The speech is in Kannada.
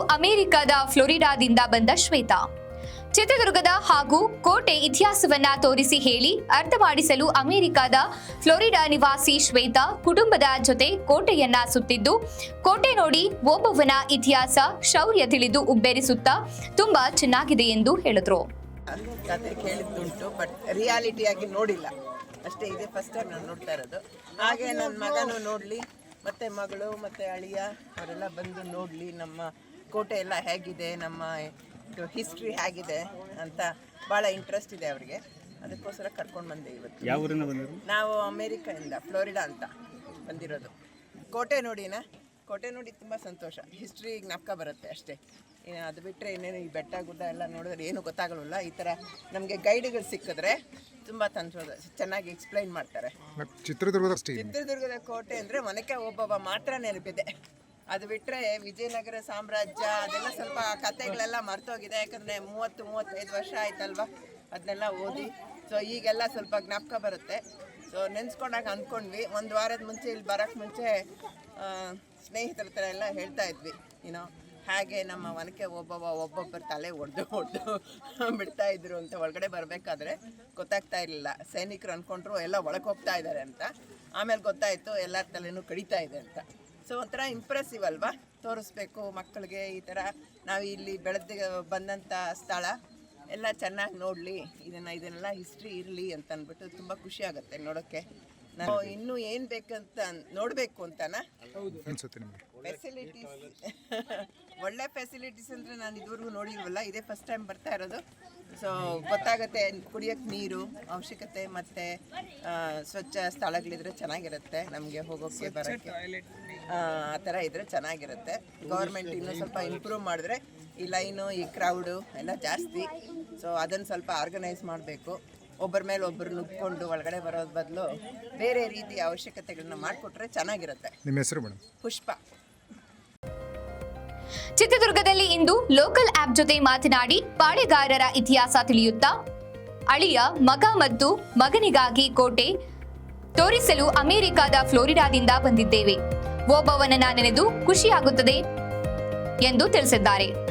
ಅಮೆರಿಕಾದ ಫ್ಲೋರಿಡಾದಿಂದ ಬಂದ ಶ್ವೇತಾ. ಚಿತ್ರದುರ್ಗದ ಹಾಗೂ ಕೋಟೆ ಇತಿಹಾಸವನ್ನ ತೋರಿಸಿ ಹೇಳಿ ಅರ್ಥ ಮಾಡಿಸಲು ಅಮೆರಿಕದ ಫ್ಲೋರಿಡಾ ನಿವಾಸಿ ಶ್ವೇತಾ ಕುಟುಂಬದ ಜೊತೆ ಕೋಟೆಯನ್ನ ಸುತ್ತಿದ್ದು, ಕೋಟೆ ನೋಡಿ ಒಬ್ಬವನ ಇತಿಹಾಸ, ಶೌರ್ಯ ತಿಳಿದು ಉಬ್ಬೇರಿಸುತ್ತಾ ತುಂಬಾ ಚೆನ್ನಾಗಿದೆ ಎಂದು ಹೇಳಿದ್ರು. ಕತೆ ನೋಡಿಲ್ಲ. ಅಷ್ಟೇ, ಇದೆ ಫಸ್ಟ್ ಟೈಮ್ ನಾನು ನೋಡ್ತಾ ಇರೋದು. ಹಾಗೆ ನನ್ನ ಮಗನೂ ನೋಡಲಿ. ಮತ್ತು ಮಗಳು ಮತ್ತು ಅಳಿಯ ಅವರೆಲ್ಲ ಬಂದು ನೋಡಲಿ ನಮ್ಮ ಕೋಟೆ ಎಲ್ಲ ಹೇಗಿದೆ ನಮ್ಮ ಹಿಸ್ಟ್ರಿ ಹೇಗಿದೆ ಅಂತ ಭಾಳ ಇಂಟ್ರೆಸ್ಟ್ ಇದೆ ಅವರಿಗೆ. ಅದಕ್ಕೋಸ್ಕರ ಕರ್ಕೊಂಡು ಬಂದೆ ಇವತ್ತು. ಯಾವ ಊರಿನ ಬಂದಿರು ನಾವು ಅಮೇರಿಕಾಯಿಂದ ಫ್ಲೋರಿಡಾ ಅಂತ ಬಂದಿರೋದು. ಕೋಟೆ ನೋಡಿನ? ಕೋಟೆ ನೋಡಿ ತುಂಬ ಸಂತೋಷ. ಹಿಸ್ಟ್ರಿ ಜ್ಞಾಪಕ ಬರುತ್ತೆ ಅಷ್ಟೇ. ಅದು ಬಿಟ್ಟರೆ ಇನ್ನೇನು ಈ ಬೆಟ್ಟ ಗುಡ್ಡ ಎಲ್ಲ ನೋಡಿದ್ರೆ ಏನು ಗೊತ್ತಾಗಲ್ಲ ಈ ಥರ ನಮಗೆ ಗೈಡ್ಗಳು ಸಿಕ್ಕಿದ್ರೆ ತುಂಬ ತಂತ್ರ ಚೆನ್ನಾಗಿ ಎಕ್ಸ್ಪ್ಲೈನ್ ಮಾಡ್ತಾರೆ. ಚಿತ್ರದುರ್ಗದ ಚಿತ್ರದುರ್ಗದ ಕೋಟೆ ಅಂದರೆ ಒನಕೆ ಒಬ್ಬೊಬ್ಬ ಮಾತ್ರ ನೆನಪಿದೆ. ಅದು ಬಿಟ್ಟರೆ ವಿಜಯನಗರ ಸಾಮ್ರಾಜ್ಯ ಅದೆಲ್ಲ ಸ್ವಲ್ಪ ಕತೆಗಳೆಲ್ಲ ಮರ್ತೋಗಿದೆ. ಯಾಕಂದರೆ ಮೂವತ್ತು ಮೂವತ್ತೈದು ವರ್ಷ ಆಯ್ತಲ್ವಾ ಅದನ್ನೆಲ್ಲ ಓದಿ. ಸೊ ಈಗೆಲ್ಲ ಸ್ವಲ್ಪ ಜ್ಞಾಪಕ ಬರುತ್ತೆ. ಸೊ ನೆನ್ಸ್ಕೊಂಡಾಗ ಅಂದ್ಕೊಂಡ್ವಿ. ಒಂದು ವಾರದ ಮುಂಚೆ ಇಲ್ಲಿ ಬರೋಕ್ಕೆ ಮುಂಚೆ ಸ್ನೇಹಿತರ ಥರ ಎಲ್ಲ ಹೇಳ್ತಾ ಇದ್ವಿ ಏನೋ ಹಾಗೆ ನಮ್ಮ ಒನಕೆ ಒಬ್ಬೊಬ್ಬ ಒಬ್ಬೊಬ್ಬರ ತಲೆ ಒಡೆದು ಹೊಡೆದು ಬಿಡ್ತಾ ಇದ್ರು ಅಂತ ಒಳಗಡೆ ಬರಬೇಕಾದ್ರೆ ಗೊತ್ತಾಗ್ತಾ ಇರಲಿಲ್ಲ. ಸೈನಿಕರು ಅಂದ್ಕೊಂಡ್ರು ಎಲ್ಲ ಒಳಗೆ ಹೋಗ್ತಾ ಇದ್ದಾರೆ ಅಂತ. ಆಮೇಲೆ ಗೊತ್ತಾಯಿತು ಎಲ್ಲರ ತಲೆನೂ ಕಡಿತಾ ಇದೆ ಅಂತ. ಸೊ ಒಂಥರ ಇಂಪ್ರೆಸಿವ್ ಅಲ್ವಾ? ತೋರಿಸ್ಬೇಕು ಮಕ್ಕಳಿಗೆ ಈ ಥರ. ನಾವು ಇಲ್ಲಿ ಬೆಳೆದ ಬಂದಂಥ ಸ್ಥಳ. ಎಲ್ಲ ಚೆನ್ನಾಗಿ ನೋಡಲಿ. ಇದನ್ನು, ಇದನ್ನೆಲ್ಲ ಹಿಸ್ಟ್ರಿ ಇರಲಿ ಅಂತ ಅಂದ್ಬಿಟ್ಟು ತುಂಬ ಖುಷಿ ಆಗುತ್ತೆ ನೋಡೋಕ್ಕೆ ನಾವು ಇನ್ನೂ ಏನು ಬೇಕಂತ ನೋಡ್ಬೇಕು ಅಂತನಾ? ಅನ್ಸುತ್ತೆ ನಿಮಗೆ. ಫೆಸಿಲಿಟೀಸ್ ಒಳ್ಳೆ ಫೆಸಿಲಿಟೀಸ್ ಅಂದ್ರೆ ನಾನು ಇದುವರೆಗೂ ನೋಡಿಲ್ವಲ್ಲ ಇದೇ ಫಸ್ಟ್ ಟೈಮ್ ಬರ್ತಾ ಇರೋದು. ಸೊ ಗೊತ್ತಾಗುತ್ತೆ ಕುಡಿಯೋಕ್ಕೆ ನೀರು ಅವಶ್ಯಕತೆ ಮತ್ತೆ ಸ್ವಚ್ಛ ಸ್ಥಳಗಳಿದ್ರೆ ಚೆನ್ನಾಗಿರುತ್ತೆ ನಮಗೆ ಹೋಗೋಕ್ಕೆ ಬರೋಕ್ಕೆ ಆ ತರ ಥರ ಇದ್ರೆ ಚೆನ್ನಾಗಿರುತ್ತೆ. ಗೌರ್ಮೆಂಟ್ ಇನ್ನು ಸ್ವಲ್ಪ ಇಂಪ್ರೂವ್ ಮಾಡಿದ್ರೆ ಈ ಲೈನು ಈ ಕ್ರೌಡು ಎಲ್ಲ ಜಾಸ್ತಿ. ಸೊ ಅದನ್ನು ಸ್ವಲ್ಪ ಆರ್ಗನೈಸ್ ಮಾಡಬೇಕು. ಒಬ್ಬರ ಮೇಲೆ ಒಬ್ಬರು ನುಗ್ಕೊಂಡು ಒಳಗಡೆ ಬರೋದ್ ಬದಲು ಬೇರೆ ರೀತಿಯ ಅವಶ್ಯಕತೆಗಳನ್ನ ಮಾಡಿಕೊಟ್ರೆ ಚೆನ್ನಾಗಿರುತ್ತೆ. ನಿಮ್ಮ ಹೆಸರು ಮೇಡಮ್? ಪುಷ್ಪ. ಚಿತ್ರದುರ್ಗದಲ್ಲಿ ಇಂದು ಲೋಕಲ್ ಆಪ್ ಜೊತೆ ಮಾತನಾಡಿ ಪಾಳೆಗಾರರ ಇತಿಹಾಸ ತಿಳಿಯುತ್ತಾ? ಅಳಿಯ ಮಗ ಮತ್ತು ಮಗನಿಗಾಗಿ ಕೋಟೆ ತೋರಿಸಲು ಅಮೆರಿಕದ ಫ್ಲೋರಿಡಾದಿಂದ ಬಂದಿದ್ದೇವೆ. ಒಬ್ಬವನನ್ನ ನೆನೆದು ಖುಷಿಯಾಗುತ್ತದೆ ಎಂದು ತಿಳಿಸಿದ್ದಾರೆ.